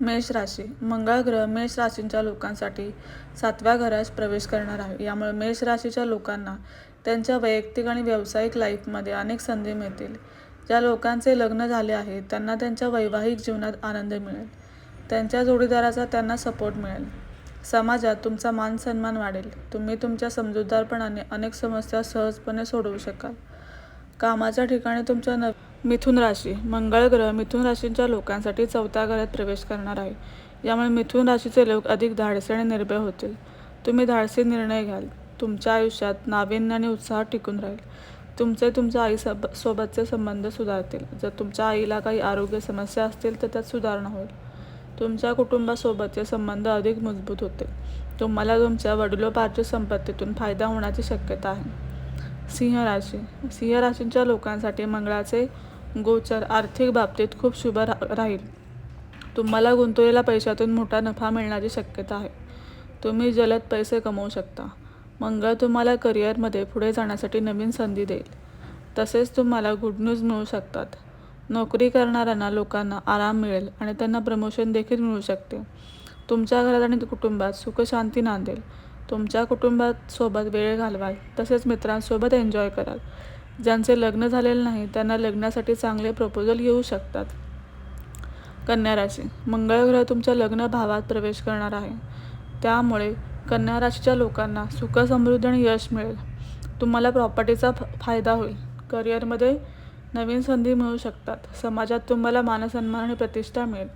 मेष राशी. मंगळ ग्रह मेष राशींच्या लोकांसाठी सातव्या घरात प्रवेश करणार आहे. यामुळे मेष राशीच्या लोकांना त्यांच्या वैयक्तिक आणि व्यावसायिक लाईफमध्ये अनेक संधी मिळतील. ज्या लोकांचे लग्न झाले आहे त्यांना त्यांच्या वैवाहिक जीवनात आनंद मिळेल. त्यांच्या जोडीदाराचा त्यांना सपोर्ट मिळेल. समाजात तुमचा मान सन्मान वाढेल. तुम्ही तुमच्या समजूतदारपणाने अनेक समस्या सहजपणे सोडवू शकाल. कामाच्या ठिकाणी तुमच्या न मिथुन राशी मंगळ ग्रह मिथुन राशींच्या लोकांसाठी चौथ्या घरात प्रवेश करणार आहे. यामुळे मिथुन राशीचे लोक अधिक धाडसी आणि निर्भय होतील. तुम्ही धाडसी निर्णय घ्याल. तुमच्या आयुष्यात नाविन्य आणि उत्साह टिकून राहील. तुमचे तुमच्या आई सब सोबतचे संबंध सुधारतील. जर तुमच्या आईला काही आरोग्य समस्या असतील तर त्यात सुधारणा होईल. तुमच्या कुटुंबासोबतचे संबंध अधिक मजबूत होतील. तुम्हाला तुमच्या वडिलोपार्जित संपत्तीतून फायदा होण्याची शक्यता आहे. सिंह राशी सिंह राशींच्या लोकांसाठी मंगळाचे गोचर आर्थिक बाबतीत खूप शुभ रा राहील. तुम्हाला गुंतवलेल्या पैशातून मोठा नफा मिळण्याची शक्यता आहे. तुम्ही जलद पैसे कमवू शकता. मंगळ तुम्हाला करिअरमध्ये पुढे जाण्यासाठी नवीन संधी देईल. तसेच तुम्हाला गुड न्यूज मिळू शकतात. नोकरी करणाऱ्यांना लोकांना आराम मिळेल आणि त्यांना प्रमोशन देखील मिळू शकते. तुमच्या घरात आणि कुटुंबात सुखशांती नांदेल. तुमच्या कुटुंबात सोबत वेळ घालवाल तसेच मित्रांसोबत एन्जॉय कराल. ज्यांचे लग्न झालेले नाही त्यांना लग्नासाठी चांगले प्रपोजल येऊ शकतात. कन्या राशी. मंगळ ग्रह तुमच्या लग्न भावात प्रवेश करणार आहे. त्यामुळे कन्या राशीच्या लोकांना सुख समृद्धी आणि यश मिळेल. तुम्हाला प्रॉपर्टीचा फ फायदा होईल. करिअरमध्ये नवीन संधी मिळू शकतात. समाजात तुम्हाला मानसन्मान आणि प्रतिष्ठा मिळेल.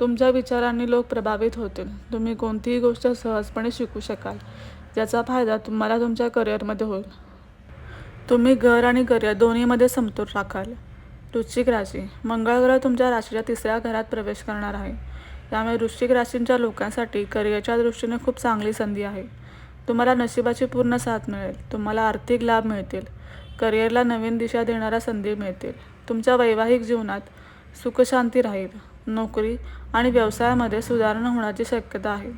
तुमच्या विचारांनी लोक प्रभावित होतील. तुम्ही कोणतीही गोष्ट सहजपणे शिकू शकाल. ज्याचा फायदा तुम्हाला तुमच्या करिअरमध्ये होईल. तुम्ही घर आणि करिअर दोन्हीमध्ये समतोल राखाल. वृश्चिक राशी. मंगळ ग्रह तुमच्या राशीच्या तिसऱ्या घरात प्रवेश करणार आहे. त्यामुळे वृश्चिक राशींच्या लोकांसाठी करिअरच्या दृष्टीने खूप चांगली संधी आहे. तुम्हाला नशिबाची पूर्ण साथ मिळेल. तुम्हाला आर्थिक लाभ मिळतील. करिअरला नवीन दिशा देणाऱ्या संधी मिळतील. तुमच्या वैवाहिक जीवनात सुखशांती राहील. नोकरी आणि व्यवसायामध्ये सुधारणा होण्याची शक्यता आहे.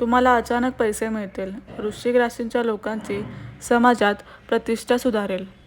तुम्हाला अचानक पैसे मिळतील. वृश्चिक राशींच्या लोकांची समाजात प्रतिष्ठा सुधारेल.